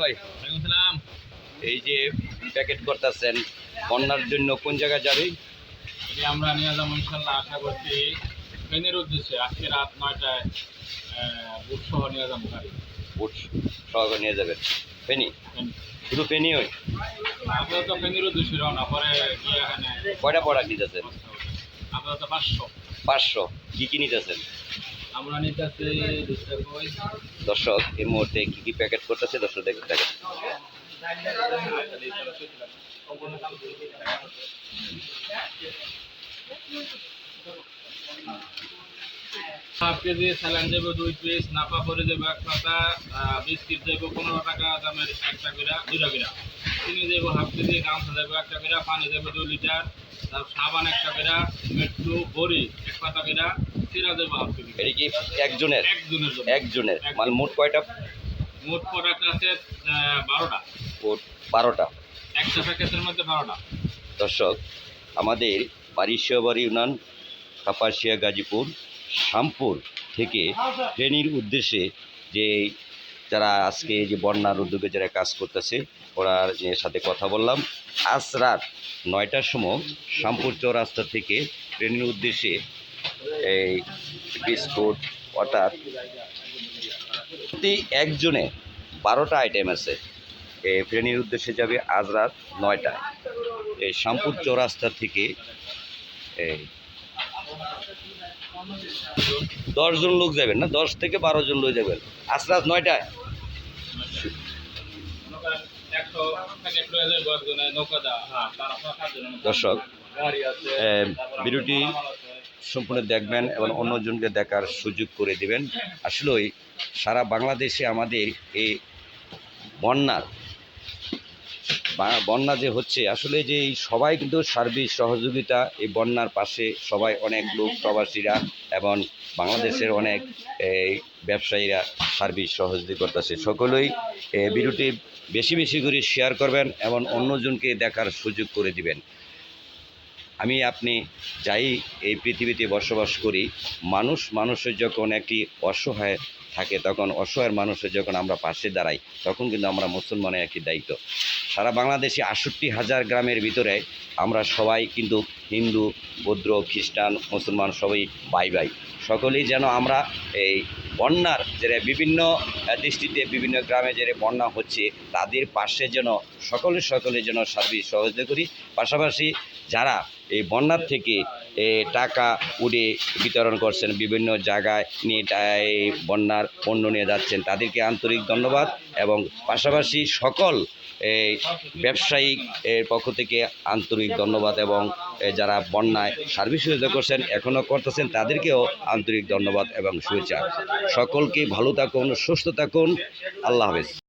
ভাই। সালাম। এই যে প্যাকেট করতেছেন বন্যার জন্য কোন জায়গায় যাবে? আমরা নিয়ে যাব ইনশাল্লাহ আশা করছি ট্রেনের উদ্দেশ্যে আজকে রাত নয়টায় বুট সহ নিয়ে যাব গাড়ি। বুট সহকারে নিয়ে যাবেন ফেনী। শুধু পেনি ওই? আপাতত ফেনীর উদ্দেশ্যে রওনা পরে গিয়ে এখানে কয়টা প্রোডাক্ট নিতেছেন হবে। আপাতত পাঁচশো। পাঁচশো। কী কী নিতেছেন? আমরা নিতেছি দর্শক এই মুহূর্তে কী কী প্যাকেট করতেছে দর্শক দেখতে থাকেন হাফ কেজি স্যালান যাব দুই পিস নাপা পরে যাব এক পাতা বিস্কিট যাব পনেরো টাকা দামের একটা করে দুটা করে। চিনি যাব হাফ কেজি গামছা যাব একটা করে পানি যাব দুই লিটার তারপর সাবান একটা করে মেট্রু বড়ি এক পাতা করে। এটা কি একজনের? একজনের মানে মোট কয়টা? মোট প্রোডাক্ট আছে বারোটা। মোট বারোটা। একটা প্যাকেটের মধ্যে বারোটা। দর্শক আমাদের বারিশিয়াবাড়ি ইউনিয়ন কাপাসিয়া গাজীপুর শামপুর থেকে ট্রেনির উদ্দেশ্যে যে যারা আজকে যে বন্যার উদ্যোগে যারা কাজ করতেছে ওনার সাথে কথা বললাম। আজ রাত নয়টার সময় শামপুর চৌরাস্তা থেকে ট্রেনের উদ্দেশ্যে এই বিস্কুট, অর্থাৎ প্রতি একজনে বারোটা আইটেম আছে এই ট্রেনের উদ্দেশ্যে যাবে আজ রাত নয়টায় এই শামপুর চৌরাস্তা থেকে এই দশজন লোক যাবেন না, দশ থেকে বারো জন লোক যাবেন আজ রাত নয়টায়। দর্শক আছে। সম্পূর্ণ দেখবেন এবং অন্যজনকে দেখার সুযোগ করে দিবেন। আসলেই সারা বাংলাদেশে আমাদের এই বন্যার বন্যা যে হচ্ছে, আসলে যে এই সবাই কিন্তু সার্বিক সহযোগিতা, এই বন্যার পাশে সবাই অনেক লোক, প্রবাসীরা এবং বাংলাদেশের অনেক, এই ব্যবসায়ীরা সার্বিক সহযোগিতা করতেছে। সকলেই ভিডিওটি বেশি বেশি করে শেয়ার করবেন এবং অন্যজনকে দেখার সুযোগ করে দিবেন। আমি আপনি যাই এই পৃথিবীতে বসবাস করি মানুষ মানুষের যখন একটি অসহায় থাকে, তখন অসহায় মানুষের যখন আমরা পাশে দাঁড়াই, তখন কিন্তু আমরা মুসলমানের একটি দায়িত্ব। সারা বাংলাদেশে আটষট্টি হাজার গ্রামের ভিতরে আমরা সবাই কিন্তু হিন্দু, বৌদ্ধ, খ্রিস্টান, মুসলমান সবাই ভাই ভাই। সকলেই যেন আমরা এই বন্যার যে বিভিন্ন দৃষ্টিতে বিভিন্ন গ্রামে যে বন্যা হচ্ছে, তাদের পাশে যেন সকলে সকলে যেন সার্বিক সহযোগিতা করি। পাশাপাশি যারা এই বন্যার থেকে টাকা উড়ে বিতরণ করছেন, বিভিন্ন জায়গায় নিয়ে টা- বন্যার পণ্য নিয়ে যাচ্ছেন। তাদেরকে আন্তরিক ধন্যবাদ এবং পাশাপাশি সকল ব্যবসায়িক এর পক্ষ থেকে আন্তরিক ধন্যবাদ এবং যারা বন্যায় সার্ভিস করছেন এখনও করতেছেন, তাদেরকেও আন্তরিক ধন্যবাদ এবং শুভেচ্ছা। সকলকে ভালো থাকুন, সুস্থ থাকুন। আল্লাহ হাফেজ।